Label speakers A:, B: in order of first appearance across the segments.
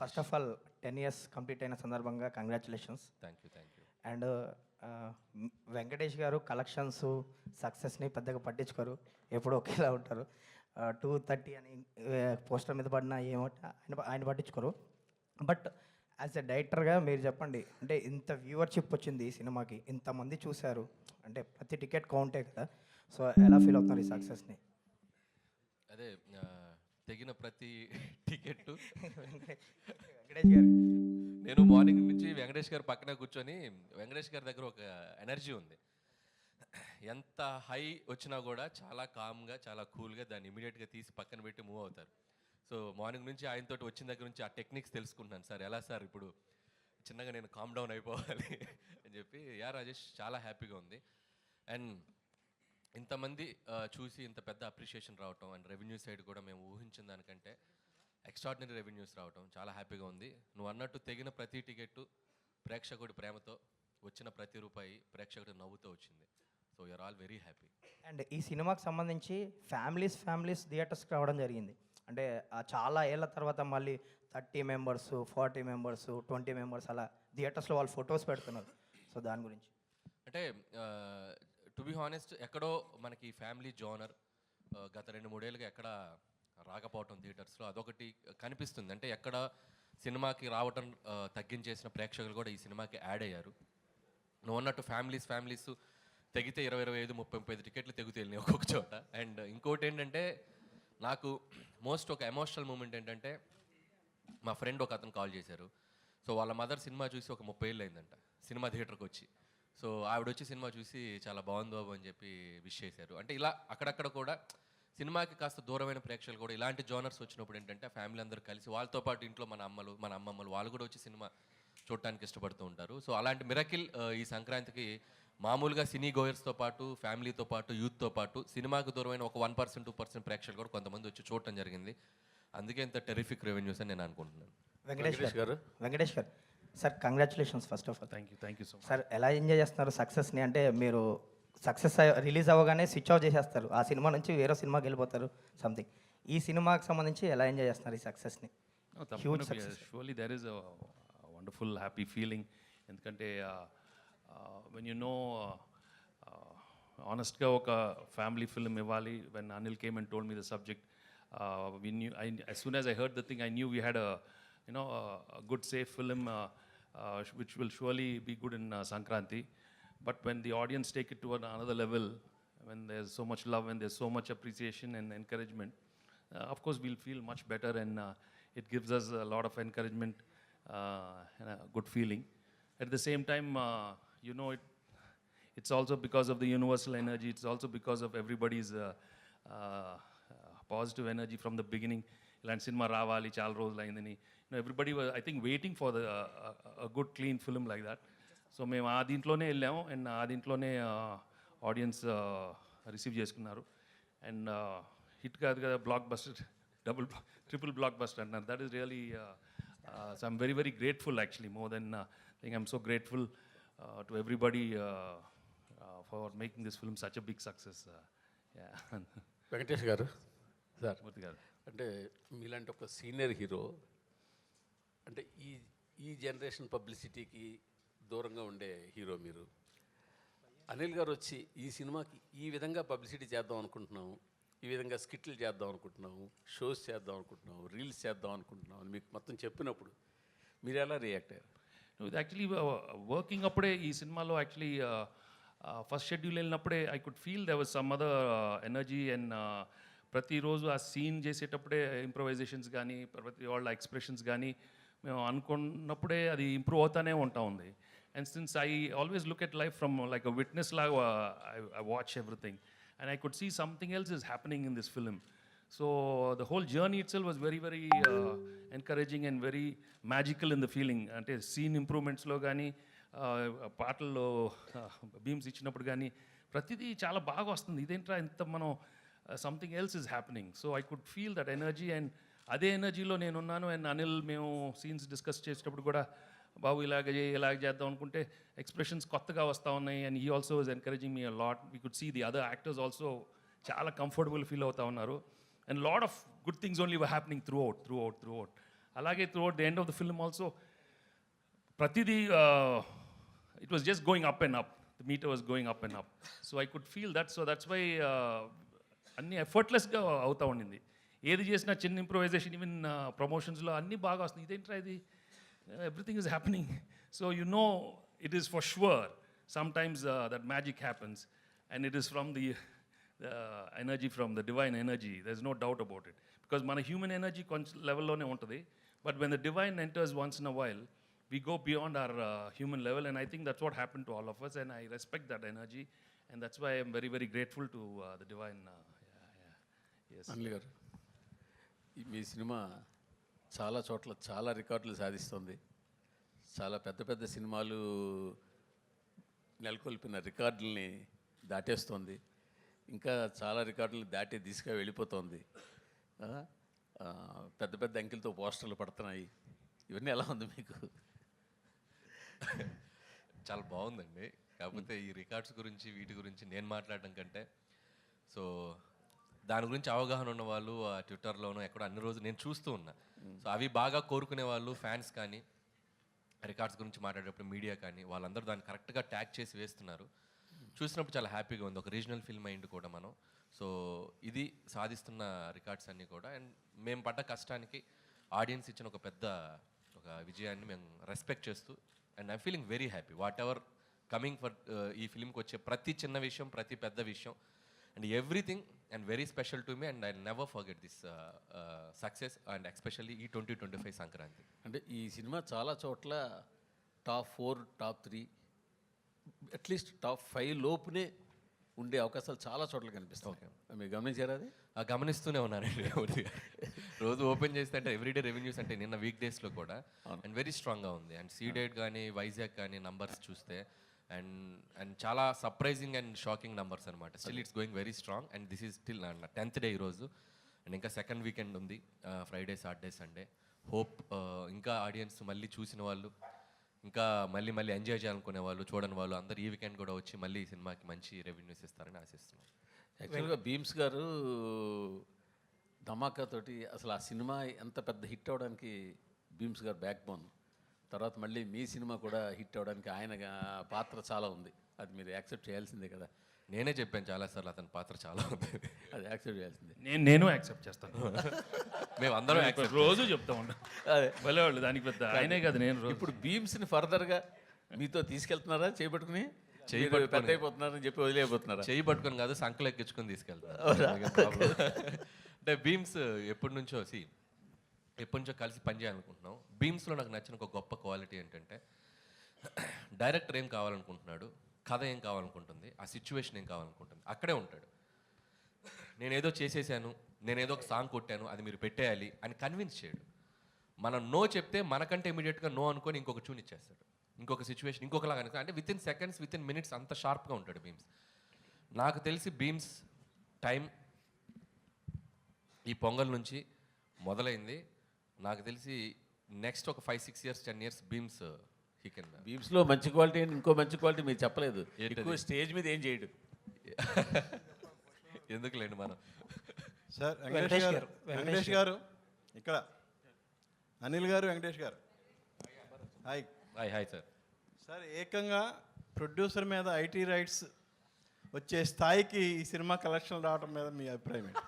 A: First of all ten years complete అయిన సందర్భంగా congratulations
B: thank you thank you
A: and Venkatesh garu collections సక్సెస్ని పెద్దగా పట్టించుకోరు. ఎప్పుడు ఒకేలా ఉంటారు. టూ థర్టీ అని పోస్టర్ మీద పడినా ఏమో ఆయన ఆయన పట్టించుకోరు. బట్ యాజ్ ఎ డైరెక్టర్గా మీరు చెప్పండి అంటే ఇంత వ్యూవర్షిప్ వచ్చింది ఈ సినిమాకి ఇంతమంది చూశారు అంటే ప్రతి టికెట్ కౌంటే కదా. సో ఎలా ఫీల్ అవుతున్నారు ఈ సక్సెస్ని
B: అదే తెగిన ప్రతి టికెట్
A: వెంకటేష్ గారు.
B: నేను మార్నింగ్ నుంచి వెంకటేష్ గారు పక్కన కూర్చొని వెంకటేష్ గారి దగ్గర ఒక ఎనర్జీ ఉంది. ఎంత హై వచ్చినా కూడా చాలా కామ్గా చాలా కూల్గా దాన్ని ఇమీడియట్గా తీసి పక్కన పెట్టి మూవ్ అవుతారు. సో మార్నింగ్ నుంచి ఆయనతో వచ్చిన దగ్గర నుంచి ఆ టెక్నిక్స్ తెలుసుకుంటున్నాను సార్. ఎలా సార్ ఇప్పుడు చిన్నగా నేను కామ్ డౌన్ అయిపోవాలి అని చెప్పి యా రాజేష్ చాలా హ్యాపీగా ఉంది. అండ్ ఇంతమంది చూసి ఇంత పెద్ద అప్రిషియేషన్ రావటం అండ్ రెవెన్యూ సైడ్ కూడా మేము ఊహించిన దానికంటే ఎక్స్ట్రాడినరీ రెవెన్యూస్ రావటం చాలా హ్యాపీగా ఉంది. నువ్వు అన్నట్టు తెగిన ప్రతి టికెట్ ప్రేక్షకుడి ప్రేమతో వచ్చిన ప్రతి రూపాయి ప్రేక్షకుడి నవ్వుతో వచ్చింది. So you are all very
A: happy and ఈ సినిమాకి సంబంధించి ఫ్యామిలీస్ ఫ్యామిలీస్ థియేటర్స్కి రావడం జరిగింది. అంటే ఆ చాలా ఏళ్ళ తర్వాత మళ్ళీ thirty members forty members twenty members అలా థియేటర్స్లో వాళ్ళు ఫొటోస్ పెడుతున్నారు. సో దాని గురించి.
B: అంటే బి హానెస్ట్ ఎక్కడో మనకి ఫ్యామిలీ జోనర్ గత రెండు మూడేళ్ళుగా ఎక్కడ రాకపోవటం థియేటర్స్లో అదొకటి కనిపిస్తుంది. అంటే ఎక్కడ సినిమాకి రావటం తగ్గించేసిన ప్రేక్షకులు కూడా ఈ సినిమాకి యాడ్ అయ్యారు. నువ్వు అన్నట్టు ఫ్యామిలీస్ ఫ్యామిలీస్ తెగితే ఇరవై ఇరవై ఐదు ముప్పై ముప్పై ఐదు టికెట్లు తెగితే వెళ్ళినాయి ఒక్కొక్క చోట. అండ్ ఇంకోటి ఏంటంటే నాకు మోస్ట్ ఒక ఎమోషనల్ మూమెంట్ ఏంటంటే మా ఫ్రెండ్ ఒక అతను కాల్ చేశారు. సో వాళ్ళ మదర్ సినిమా చూసి ఒక ముప్పై ఏళ్ళు అయిందంట సినిమా థియేటర్కి వచ్చి సో ఆవిడ వచ్చి సినిమా చూసి చాలా బాగుంది బాబు అని చెప్పి విష్ చేశారు. అంటే ఇలా అక్కడక్కడ కూడా సినిమాకి కాస్త దూరమైన ప్రేక్షకులు కూడా ఇలాంటి జోనర్స్ వచ్చినప్పుడు ఏంటంటే ఫ్యామిలీ అందరూ కలిసి వాళ్ళతో పాటు ఇంట్లో మన అమ్మలు మన అమ్మమ్మలు వాళ్ళు కూడా వచ్చి సినిమా చూడటానికి ఇష్టపడుతూ ఉంటారు. సో అలాంటి మిరకిల్ ఈ సంక్రాంతికి మామూలుగా సినీ గోయర్స్తో పాటు ఫ్యామిలీతో పాటు యూత్తో పాటు సినిమాకు దూరమైన ఒక వన్ పర్సెంట్ టూ పర్సెంట్ ప్రేక్షకులు కూడా కొంతమంది వచ్చి చూడటం జరిగింది. అందుకే ఇంత టెరిఫిక్ రెవెన్యూస్ అని నేను అనుకుంటున్నాను.
A: Venkatesh garu. Venkatesh garu. Sir congratulations first of
C: all thank you thank you so
A: sir ఎలా ఎంజాయ్ చేస్తున్నారు సక్సెస్ని అంటే మీరు సక్సెస్ రిలీజ్ అవ్వగానే స్విచ్ ఆఫ్ చేసేస్తారు. ఆ సినిమా నుంచి వేరే సినిమాకి వెళ్ళిపోతారు సంథింగ్ ఈ సినిమాకి సంబంధించి ఎలా ఎంజాయ్ చేస్తున్నారు ఈ సక్సెస్ని huge success
C: surely there is wonderful happy feeling ఎందుకంటే వెన్ యు నో ఆనెస్ట్గా ఒక ఫ్యామిలీ ఫిల్మ్ ఇవ్వాలి. When Anil came and told me the subject I, as soon as I heard the thing, I knew we had a you know a, a good safe film uh, uh, which will surely be good in uh, Sankranti. But when the audience take it to an- another level, when there's so much love and there's so much appreciation and encouragement, uh, of course we'll feel much better and uh, it gives us a lot of encouragement uh, and a good feeling. At the same time, uh, you know it it's also because of the universal energy. It's also because of everybody's uh, uh, positive energy from the beginning. ఇలాంటి సినిమా రావాలి చాలా రోజులు అయిందని everybody I think waiting for the good clean film like that so మేము ఆ దీంట్లోనే వెళ్ళాము. అండ్ ఆ దీంట్లోనే ఆడియన్స్ రిసీవ్ చేసుకున్నారు. అండ్ హిట్ కాదు కదా blockbuster double triple blockbuster అంటున్నారు that is really so I'm very very grateful actually more then think I'm so grateful to everybody for making this film such a big success
D: Venkatesh garu sir.
C: Murthy గారు.
D: అంటే మీలాంటి ఒక senior hero అంటే ఈ ఈ generation పబ్లిసిటీకి దూరంగా ఉండే hero మీరు. అనిల్ గారు వచ్చి ఈ సినిమాకి ఈ విధంగా పబ్లిసిటీ చేద్దాం అనుకుంటున్నాము ఈ విధంగా స్కిట్లు చేద్దాం అనుకుంటున్నాము షోస్ చేద్దాం అనుకుంటున్నాము రీల్స్ చేద్దాం అనుకుంటున్నాము అని మీకు మొత్తం చెప్పినప్పుడు మీరు ఎలా రియాక్ట్ అయ్యారు?
C: ఇది యాక్చువల్లీ వర్కింగ్ uh, అప్పుడే ఈ సినిమాలో యాక్చువల్లీ ఫస్ట్ షెడ్యూల్ వెళ్ళినప్పుడే I could feel there were some other energy and ప్రతిరోజు ఆ సీన్ చేసేటప్పుడే ఇంప్రవైజేషన్స్ కానీ ప్రతి వాళ్ళ ఎక్స్ప్రెషన్స్ కానీ మేము అనుకున్నప్పుడే అది ఇంప్రూవ్ అవుతానే ఉంటా ఉంది. And since I always look at life from like a witness లాగా I watch everything and I could see something else is happening in this film so the whole journey itself was was very very encouraging and very magical in the feeling అంటే scene ఇంప్రూవ్మెంట్స్లో కానీ పాటల్లో beams ఇచ్చినప్పుడు కానీ ప్రతిదీ చాలా బాగా వస్తుంది. ఇదేంట్రా ఇంత మనం something else is happening so I could feel that energy and అదే ఎనర్జీలో నేనున్నాను అండ్ అనిల్ మేము సీన్స్ డిస్కస్ చేసేటప్పుడు కూడా బాబు ఇలాగ చేయి ఇలాగ చేద్దాం అనుకుంటే ఎక్స్ప్రెషన్స్ కొత్తగా వస్తూ ఉన్నాయి అండ్ ఈ also is encouraging me lot. We could see the other actors also చాలా కంఫర్టబుల్ ఫీల్ అవుతూ ఉన్నారు. And lot of good things only were happening throughout throughout throughout అలాగే through the end of the film also ప్రతిదీ it was just going up and up the meter was going up and up so I could feel that so that's why అన్ని ఎఫర్ట్లెస్గా అవుతూ ఉండింది. ఏది చేసినా చిన్న improvisation even ప్రమోషన్స్లో అన్నీ బాగా వస్తుంది ఇదేంట్రా ఇది? Everything is happening so you know it is for sure sometimes that magic happens and it is from the energy from the divine energy there is no doubt about it because మన human energy కొంచెం లెవెల్లోనే ఉంటుంది. But when the divine enters once in a while we go beyond our uh, human level. And i think that's what happened to all of us. And i respect that energy. And that's why i'm very very grateful to uh, the divine uh, yeah, yeah. yes.
D: Anil garu. ఈ మీ సినిమా చాలా చోట్ల చాలా రికార్డులు సాధిస్తుంది. చాలా పెద్ద పెద్ద సినిమాలు నెలకొల్పిన రికార్డుల్ని దాటేస్తుంది. ఇంకా చాలా రికార్డులు దాటి దిశగా వెళ్ళిపోతుంది. పెద్ద పెద్ద అంకెలతో పోస్టర్లు పడుతున్నాయి. ఇవన్నీ ఎలా ఉంది మీకు?
B: చాలా బాగుందండి. కాకపోతే ఈ రికార్డ్స్ గురించి వీటి గురించి నేను మాట్లాడడం కంటే సో దాని గురించి అవగాహన ఉన్న వాళ్ళు ఆ ట్విట్టర్లోనూ ఎక్కడో అన్ని రోజులు నేను చూస్తూ ఉన్నా. సో అవి బాగా కోరుకునే వాళ్ళు ఫ్యాన్స్ కానీ రికార్డ్స్ గురించి మాట్లాడేటప్పుడు మీడియా కానీ వాళ్ళందరూ దాన్ని కరెక్ట్గా ట్యాగ్ చేసి వేస్తున్నారు. చూసినప్పుడు చాలా హ్యాపీగా ఉంది. ఒక రీజనల్ ఫిల్మ్ అయింది కూడా మనం. సో ఇది సాధిస్తున్న రికార్డ్స్ అన్నీ కూడా. అండ్ మేము పడ్డ కష్టానికి ఆడియన్స్ ఇచ్చిన ఒక పెద్ద ఒక విజయాన్ని మేము రెస్పెక్ట్ చేస్తూ and I feeling very happy. Whatever coming for ఈ ఫిల్మ్కి వచ్చే ప్రతి చిన్న విషయం ప్రతి పెద్ద విషయం and everything and very special to me and I never forget this success and especially ఈ ట్వంటీ ట్వంటీ ఫైవ్ సంక్రాంతి
D: అంటే ఈ సినిమా చాలా చోట్ల top four top three at least top five లోపునే ఉండే అవకాశాలు చాలా చోట్ల కనిపిస్తాయి మీరు గమనించారా అది?
B: ఆ, గమనిస్తూనే పూర్తిగా. రోజు ఓపెన్ చేస్తే అంటే ఎవ్రీడే రెవెన్యూస్ అంటే నిన్న వీక్ డేస్లో కూడా. అండ్ వెరీ స్ట్రాంగ్గా ఉంది. అండ్ సీడెడ్ కానీ వైజాగ్ కానీ నంబర్స్ చూస్తే అండ్ అండ్ చాలా సర్ప్రైజింగ్ అండ్ షాకింగ్ నంబర్స్ అనమాట still it's going very strong and this is still tenth day ఈరోజు. అండ్ ఇంకా సెకండ్ వీకెండ్ ఉంది. ఫ్రైడే సాటర్డే సండే హోప్ ఇంకా ఆడియన్స్ మళ్ళీ చూసిన వాళ్ళు ఇంకా మళ్ళీ మళ్ళీ ఎంజాయ్ చేయాలనుకునే వాళ్ళు చూడని వాళ్ళు అందరు ఈ వీకెండ్ కూడా వచ్చి మళ్ళీ ఈ సినిమాకి మంచి రెవెన్యూస్ ఇస్తారని ఆశిస్తున్నాను
D: యాక్చువల్గా భీమ్స్ గారు ధమాకా తోటి అసలు ఆ సినిమా ఎంత పెద్ద హిట్ అవడానికి భీమ్స్ గారు బ్యాక్ బోన్ తర్వాత మళ్ళీ మీ సినిమా కూడా హిట్ అవడానికి ఆయన పాత్ర చాలా ఉంది. అది మీరు యాక్సెప్ట్ చేయాల్సిందే కదా.
B: నేనే చెప్పాను చాలాసార్లు అతని పాత్ర చాలా ఉంది.
D: అది యాక్సెప్ట్ చేయాల్సిందే.
C: నేను నేను యాక్సెప్ట్ చేస్తాను.
B: మేము అందరం
C: రోజు చెప్తా ఉంటా.
D: అదే.
C: వాళ్ళు దానికి పెద్ద ఆయనే కదా నేను
D: ఇప్పుడు భీమ్స్ని ఫర్దర్గా మీతో తీసుకెళ్తున్నారా? చేపట్టుకుని
B: చేయి
D: పెద్ద అయిపోతున్నారని చెప్పి వదిలేయబోతున్నారా?
B: చేయి పట్టుకొని కాదు సంకలు ఎక్కించుకొని తీసుకెళ్తాను అంటే బీమ్స్ ఎప్పటి నుంచో సి ఎప్పటి నుంచో కలిసి పని చేయాలనుకుంటున్నాం. బీమ్స్లో నాకు నచ్చిన ఒక గొప్ప క్వాలిటీ ఏంటంటే డైరెక్టర్ ఏం కావాలనుకుంటున్నాడు కథ ఏం కావాలనుకుంటుంది ఆ సిచ్యువేషన్ ఏం కావాలనుకుంటుంది అక్కడే ఉంటాడు. నేనేదో చేసేసాను నేనేదో ఒక సాంగ్ కొట్టాను అది మీరు పెట్టేయాలి అని కన్విన్స్ చేయడు. మనం నో చెప్తే మనకంటే ఇమీడియట్గా నో అనుకొని ఇంకొక ట్యూన్ ఇచ్చేస్తాడు. ఇంకొక సిచ్యువేషన్ ఇంకొకలాగా అనుకో- అంటే within seconds within minutes అంత షార్ప్గా ఉంటాడు బీమ్స్. నాకు తెలిసి బీమ్స్ టైం ఈ పొంగల్ నుంచి మొదలైంది. నాకు తెలిసి నెక్స్ట్ ఒక five six years ten years Bheems he can
D: భీమ్స్లో మంచి క్వాలిటీ అని ఇంకో మంచి క్వాలిటీ మీరు చెప్పలేదు? ఎక్కువ స్టేజ్ మీద ఏం చేయడు.
B: ఎందుకులేండి మనం?
E: సార్
A: వెంకటేష్
E: గారు
A: వెంకటేష్
E: గారు. ఇక్కడ. Anil garu Venkatesh garu. Hi
B: hi hi sir
E: sir ఏకంగా ప్రొడ్యూసర్ మీద ఐటీ రైట్స్ వచ్చే స్థాయికి ఈ సినిమా కలెక్షన్ రావడం మీద మీ అభిప్రాయం ఏంటి?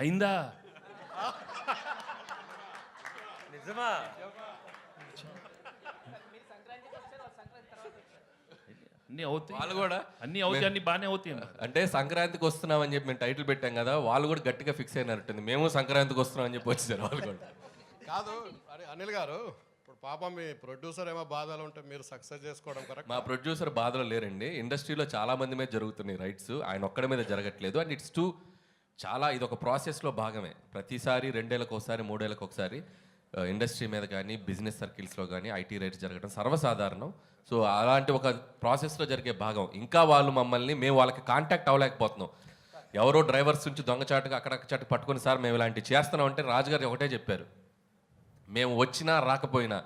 C: అయిందా?
A: నిజమా?
C: అన్నీ అవుతాయి.
B: వాళ్ళు కూడా
C: అన్నీ అవుతాయి అన్నీ బాగానే అవుతాయి.
B: అంటే సంక్రాంతికి వస్తున్నామని చెప్పి మేము టైటిల్ పెట్టాం కదా వాళ్ళు కూడా గట్టిగా ఫిక్స్ అయినట్టుంది మేము సంక్రాంతికి వస్తున్నాం అని చెప్పి వచ్చేసారు వాళ్ళు కూడా.
F: కాదు అరే అనిల్ గారు ఇప్పుడు పాపం మీ ప్రొడ్యూసర్ ఏమో బాధలు ఉంటే మీరు సక్సెస్ చేసుకోవడం కరెక్ట్
B: మా ప్రొడ్యూసర్ బాధలో లేరండి. ఇండస్ట్రీలో చాలా మంది మీద జరుగుతున్నాయి రైట్స్ ఆయన ఒక్కడి మీద జరగట్లేదు. అండ్ ఇట్స్ టూ చాలా ఇది ఒక ప్రాసెస్లో భాగమే. ప్రతిసారి రెండేళ్ళకి ఒకసారి మూడేళ్ళకి ఒకసారి ఇండస్ట్రీ మీద కానీ బిజినెస్ సర్కిల్స్లో కానీ ఐటీ రైట్స్ జరగడం సర్వసాధారణం. సో అలాంటి ఒక ప్రాసెస్లో జరిగే భాగం. ఇంకా వాళ్ళు మమ్మల్ని మేము వాళ్ళకి కాంటాక్ట్ అవ్వలేకపోతున్నాం. ఎవరో డ్రైవర్స్ నుంచి దొంగచాటుగా అక్కడక్కడ పట్టుకుని సార్ మేము ఇలాంటివి చేస్తున్నాం అంటే రాజుగారు ఒకటే చెప్పారు. మేము వచ్చినా రాకపోయినా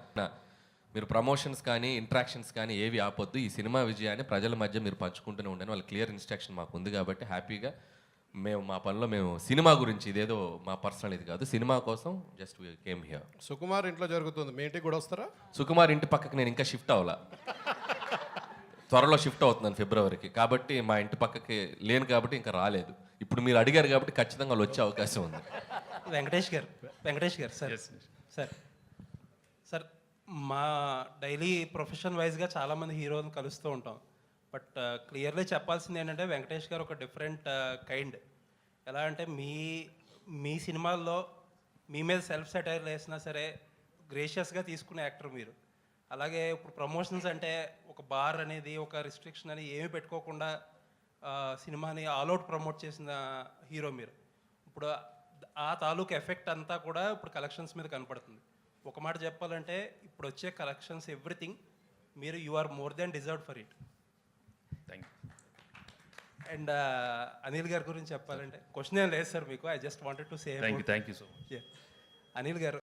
B: మీరు ప్రమోషన్స్ కానీ ఇంట్రాక్షన్స్ కానీ ఏవి ఆపొద్దు. ఈ సినిమా విజయాన్ని ప్రజల మధ్య మీరు పంచుకుంటూనే ఉండండి. వాళ్ళ క్లియర్ ఇన్స్ట్రక్షన్ మాకు ఉంది కాబట్టి హ్యాపీగా మేము మా పనిలో మేము సినిమా గురించి ఇదేదో మా పర్సనల్ ఇది కాదు. సినిమా కోసం జస్ట్ కేమ్ హియర్
F: సుకుమార్ ఇంట్లో జరుగుతుంది. మీ ఇంటికి కూడా వస్తారా?
B: సుకుమార్ ఇంటి పక్కకి నేను ఇంకా షిఫ్ట్ అవ్వాలా. త్వరలో షిఫ్ట్ అవుతున్నాను ఫిబ్రవరికి. కాబట్టి మా ఇంటి పక్కకి లేను కాబట్టి ఇంకా రాలేదు. ఇప్పుడు మీరు అడిగారు కాబట్టి ఖచ్చితంగా వాళ్ళు వచ్చే అవకాశం ఉంది.
G: Venkatesh garu Venkatesh garu sir sir. Sir మా డైలీ ప్రొఫెషన్ వైజ్గా చాలామంది హీరోలను కలుస్తూ ఉంటాం. బట్ క్లియర్లీ చెప్పాల్సింది ఏంటంటే వెంకటేష్ గారు ఒక డిఫరెంట్ కైండ్. ఎలా అంటే మీ మీ సినిమాల్లో మీ మీద సెల్ఫ్ సెటైర్ వేసినా సరే గ్రేషియస్గా తీసుకునే యాక్టర్ మీరు. అలాగే ఇప్పుడు ప్రమోషన్స్ అంటే ఒక బార్ అనేది ఒక రిస్ట్రిక్షన్ అని ఏమి పెట్టుకోకుండా సినిమాని ఆల్అవుట్ ప్రమోట్ చేసిన హీరో మీరు. ఇప్పుడు ఆ తాలూకు ఎఫెక్ట్ అంతా కూడా ఇప్పుడు కలెక్షన్స్ మీద కనపడుతుంది. ఒక మాట చెప్పాలంటే ఇప్పుడు వచ్చే కలెక్షన్స్ ఎవ్రీథింగ్ మీరు you are more then deserve
C: for it.
G: And Anil గారి గురించి చెప్పాలంటే క్వశ్చన్ ఏం లేదు సార్ మీకు. I just wanted to say
C: thank you thank you so much
G: Anil garu